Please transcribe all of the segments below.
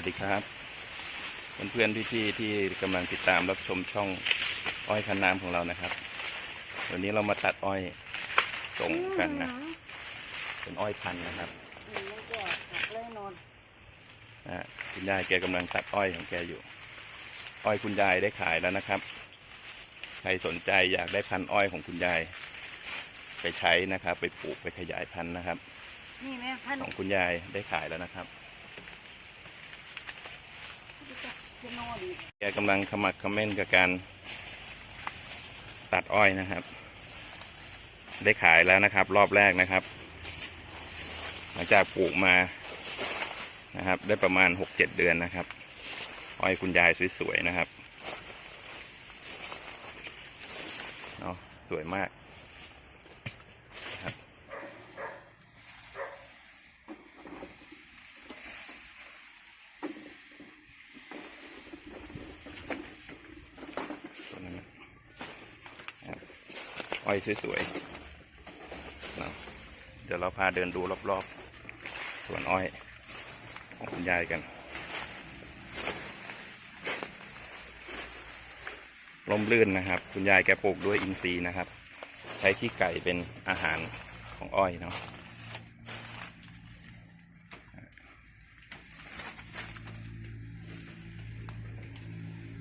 วัสดีครับ เพื่อนๆพี่ๆที่กำลังติดตามรับชมช่องอ้อยคันน้ำของเรานะครับ วันนี้เรามาตัดอ้อยส่งกันนะ เป็นอ้อยพันธุ์นะครับนี่มันก็หักเลยนอนอ่าคุณยายแกกำลังตัดอ้อยของแกอยู่ อ้อยคุณยายได้ขายแล้วนะครับ ใครสนใจอยากได้พันธุ์อ้อยของคุณยาย ไปใช้นะครับ ไปปลูกไปขยายพันธุ์นะครับ นี่แม่พันของคุณยายได้ขายแล้วนะครับจะนอนดี แกกำลังขมักขม้นกับการตัดอ้อยนะครับ ได้ขายแล้วนะครับ รอบแรกนะครับ หลังจากปลูกมานะครับ ได้ประมาณหกเจ็ดเดือนนะครับ อ้อยคุณยายสวยๆนะครับเนาะสวยมากนะครับตัวนั้นนะครับ อ้อยสวยๆเนะเดี๋ยวเราพาเดินดูรอบๆสวนอ้อยของคุณยายกันลมลื่นนะครับ คุณยายแกปลูกด้วยอินทรีย์นะครับ ใช้ขี้ไก่เป็นอาหารของอ้อยเนาะ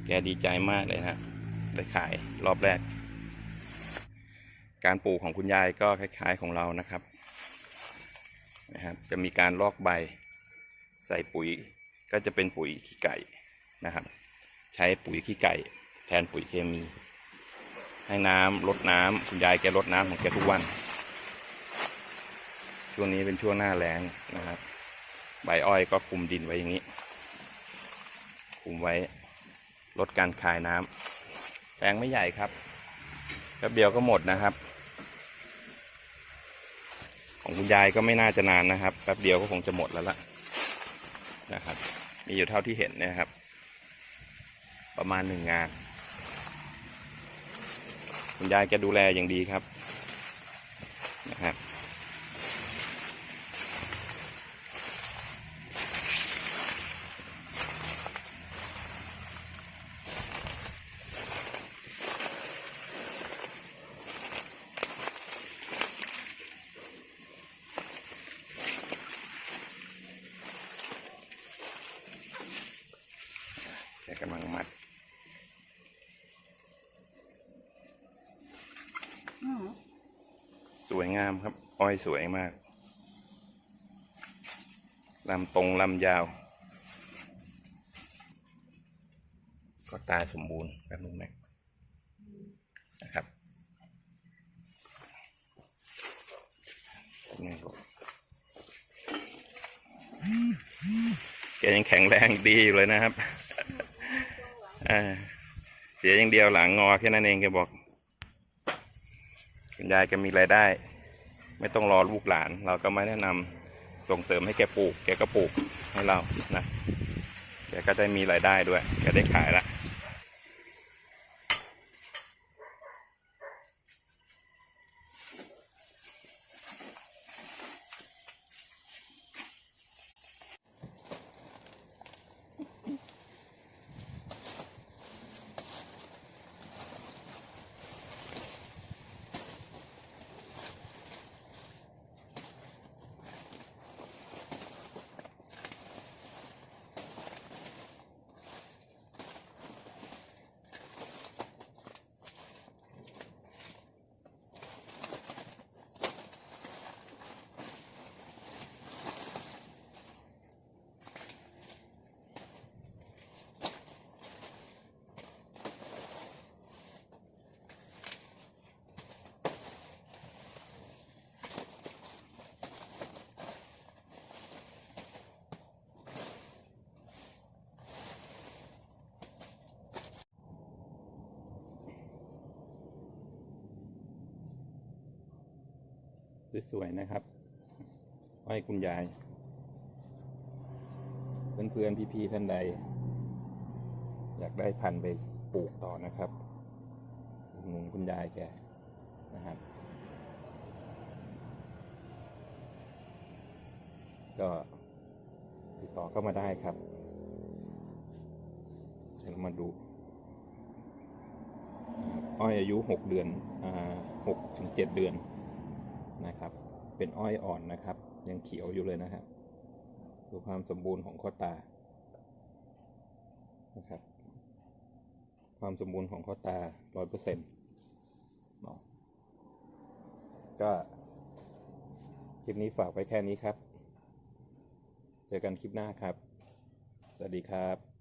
แกดีใจมากเลยนะได้ขายรอบแรก การปลูกของคุณยายก็คล้าย ๆของเรานะครับนะครับ จะมีการลอกใบ ใส่ปุ๋ยก็จะเป็นปุ๋ยขี้ไก่นะครับ ใช้ปุ๋ยขี้ไก่ แทนปุ๋ยเคมี ให้น้ำลดน้ำคุณยายแกลดน้ำของแกทุกวัน ช่วงนี้เป็นช่วงหน้าแล้งนะครับ ใบอ้อยก็คลุมดินไว้อย่างนี้ คุมไว้ลดการคายน้ำแปลงไม่ใหญ่ครับแป๊บเดียวก็หมดนะครับ ของคุณยายก็ไม่น่าจะนานนะครับ แป๊บเดียวก็คงจะหมดแล้วล่ะนะครับ มีอยู่เท่าที่เห็นนะครับ ประมาณหนึ่งงาน คุณยายแกดูแลอย่างดีครับนะครับ กำลังมัดสวยงามครับ อ้อยสวยมากลำตรงลำยาว ก็ตาสมบูรณ์แบบนุ่มแม็กนะครับนี่ก็แกยังแข็งแรงดีอยู่เลยนะครับ เสียอย่างเดียวหลังงอแค่นั้นเองแกบอกคุณยายแกมีรายได้ ไม่ต้องรอลูกหลาน เราก็มาแนะนำส่งเสริมให้แกปลูก แกก็ปลูกให้เรานะแกก็ได้มีรายได้ด้วยแกได้ขายละ สวยๆนะครับอ้อยคุณยาย เพื่อนๆพี่ๆท่านใด อยากได้พันธุ์ไปปลูกต่อนะครับหนุนคุณยายแกนะครับก็ติดต่อเข้ามาได้ครับ เดี๋ยวมาดู อ้อยอายุหกเดือน อ่าหกถึงเจ็ดเดือน นะครับ เป็นอ้อยอ่อนนะครับ ยังเขียวอยู่เลยนะครับดูความสมบูรณ์ของข้อตานะครับ ความสมบูรณ์ของข้อตาร้อยเปอร์เซ็นต์ก็คลิปนี้ฝากไว้แค่นี้ครับ เจอกันคลิปหน้าครับ สวัสดีครับ